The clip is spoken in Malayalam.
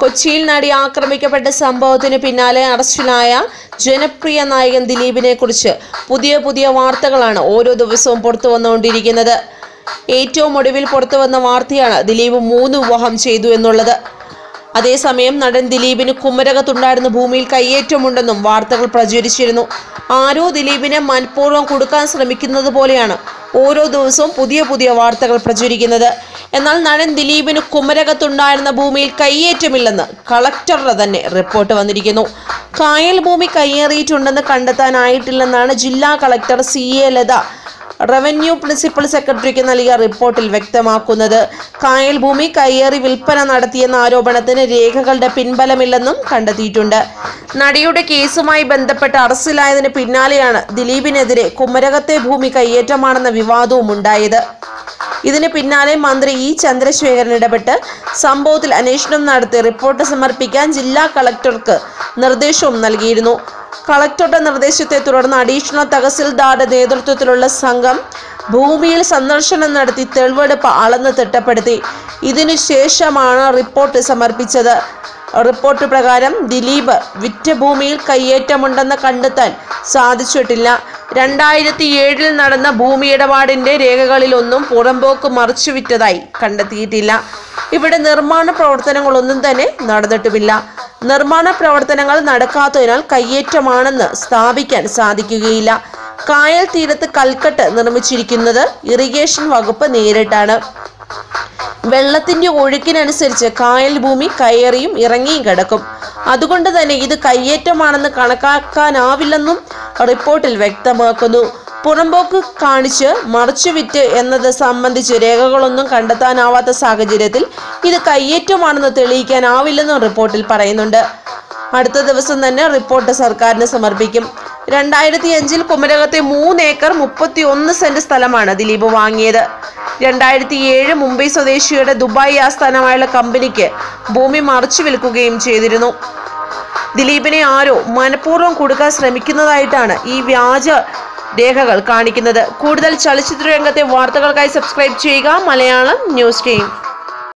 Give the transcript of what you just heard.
കൊച്ചിയിൽ നടി ആക്രമിക്കപ്പെട്ട സംഭവത്തിന് പിന്നാലെ അറസ്റ്റിലായ ജനപ്രിയ നായകൻ ദിലീപിനെ കുറിച്ച് പുതിയ പുതിയ വാർത്തകളാണ് ഓരോ ദിവസവും പുറത്തു വന്നുകൊണ്ടിരിക്കുന്നത്. ഏറ്റവും ഒടുവിൽ പുറത്തു വന്ന വാർത്തയാണ് ദിലീപ് മൂന്ന് വിവാഹം ചെയ്തു എന്നുള്ളത്. അതേസമയം നടൻ ദിലീപിന് കുമരകത്തുണ്ടായിരുന്ന ഭൂമിയിൽ കയ്യേറ്റമുണ്ടെന്നും വാർത്തകൾ പ്രചരിച്ചിരുന്നു. ആരോ ദിലീപിനെ മനഃപൂർവം കൊടുക്കാൻ ശ്രമിക്കുന്നത് പോലെയാണ് ഓരോ ദിവസവും പുതിയ പുതിയ വാർത്തകൾ പ്രചരിക്കുന്നത്. എന്നാൽ നടൻ ദിലീപിന് കുമരകത്തുണ്ടായിരുന്ന ഭൂമിയിൽ കയ്യേറ്റമില്ലെന്ന് കളക്ടറുടെ തന്നെ റിപ്പോർട്ട് വന്നിരിക്കുന്നു. കായൽ ഭൂമി കയ്യേറിയിട്ടുണ്ടെന്ന് കണ്ടെത്താനായിട്ടില്ലെന്നാണ് ജില്ലാ collector C A Latha revenue principal സെക്രട്ടറിക്ക് നൽകിയ റിപ്പോർട്ടിൽ വ്യക്തമാക്കുന്നത് കായൽ ഭൂമി കയ്യേറി വിൽപ്പന നടത്തിയെന്ന ആരോപണത്തിന് രേഖകളുടെ പിൻബലമില്ലെന്നും കണ്ടെത്തിയിട്ടുണ്ട്. നടിയുടെ കേസുമായി ബന്ധപ്പെട്ട് അറസ്റ്റിലായതിന് പിന്നാലെയാണ് ദിലീപിനെതിരെ കുമരകത്തെ ഭൂമി കയ്യേറ്റമാണെന്ന വിവാദവും ഉണ്ടായത്. ഇതിന് പിന്നാലെ മന്ത്രി ഇ. ചന്ദ്രശേഖരൻ ഇടപെട്ട് സംഭവത്തിൽ അന്വേഷണം നടത്തി റിപ്പോർട്ട് സമർപ്പിക്കാൻ ജില്ലാ കളക്ടർക്ക് നിർദ്ദേശവും നൽകിയിരുന്നു. കളക്ടറുടെ നിർദ്ദേശത്തെ തുടർന്ന് അഡീഷണൽ തഹസിൽദാരുടെ നേതൃത്വത്തിലുള്ള സംഘം ഭൂമിയിൽ സന്ദർശനം നടത്തി തെളിവെടുപ്പ് അളന്ന് തിട്ടപ്പെടുത്തി. ഇതിനു ശേഷമാണ് റിപ്പോർട്ട് സമർപ്പിച്ചത്. റിപ്പോർട്ട് പ്രകാരം ദിലീപ് വിറ്റ ഭൂമിയിൽ കയ്യേറ്റമുണ്ടെന്ന് കണ്ടെത്താൻ സാധിച്ചിട്ടില്ല. രണ്ടായിരത്തി ഏഴിൽ നടന്ന ഭൂമി ഇടപാടിന്റെ രേഖകളിലൊന്നും പുറമ്പോക്ക് മറിച്ചുവിറ്റതായി കണ്ടെത്തിയിട്ടില്ല. ഇവിടെ നിർമ്മാണ പ്രവർത്തനങ്ങളൊന്നും തന്നെ നടന്നിട്ടുമില്ല. നിർമ്മാണ പ്രവർത്തനങ്ങൾ നടക്കാത്തതിനാൽ കയ്യേറ്റമാണെന്ന് സ്ഥാപിക്കാൻ സാധിക്കുകയില്ല. കായൽ തീരത്ത് കൽക്കട്ട് നിർമ്മിച്ചിരിക്കുന്നത് ഇറിഗേഷൻ വകുപ്പ് നേരിട്ടാണ്. വെള്ളത്തിന്റെ ഒഴുക്കിനനുസരിച്ച് കായൽ ഭൂമി കയറിയും ഇറങ്ങിയും കിടക്കും. അതുകൊണ്ട് തന്നെ ഇത് കയ്യേറ്റമാണെന്ന് കണക്കാക്കാനാവില്ലെന്നും റിപ്പോർട്ടിൽ വ്യക്തമാക്കുന്നു. പുറമ്പോക്ക് കാണിച്ച് മറച്ചുവിറ്റ് എന്നത് സംബന്ധിച്ച് രേഖകളൊന്നും കണ്ടെത്താനാവാത്ത സാഹചര്യത്തിൽ ഇത് കയ്യേറ്റമാണെന്ന് തെളിയിക്കാനാവില്ലെന്നും റിപ്പോർട്ടിൽ പറയുന്നുണ്ട്. അടുത്ത ദിവസം തന്നെ റിപ്പോർട്ട് സർക്കാരിന് സമർപ്പിക്കും. രണ്ടായിരത്തി അഞ്ചിൽ കുമരകത്തെ മൂന്ന് ഏക്കർ മുപ്പത്തി ഒന്ന് സെന്റ് സ്ഥലമാണ് ദിലീപ് വാങ്ങിയത്. രണ്ടായിരത്തി ഏഴ് മുംബൈ സ്വദേശിയുടെ ദുബായ് ആസ്ഥാനമായുള്ള കമ്പനിക്ക് ഭൂമി മറിച്ചു വിൽക്കുകയും ചെയ്തിരുന്നു. ദിലീപിനെ ആരോ മനഃപൂർവം കൊടുക്കാൻ ശ്രമിക്കുന്നതായിട്ടാണ് ഈ വ്യാജ രേഖകൾ കാണിക്കുന്നത്. കൂടുതൽ ചലച്ചിത്ര രംഗത്തെ വാർത്തകൾക്കായി സബ്സ്ക്രൈബ് ചെയ്യുക. Malayalam news team.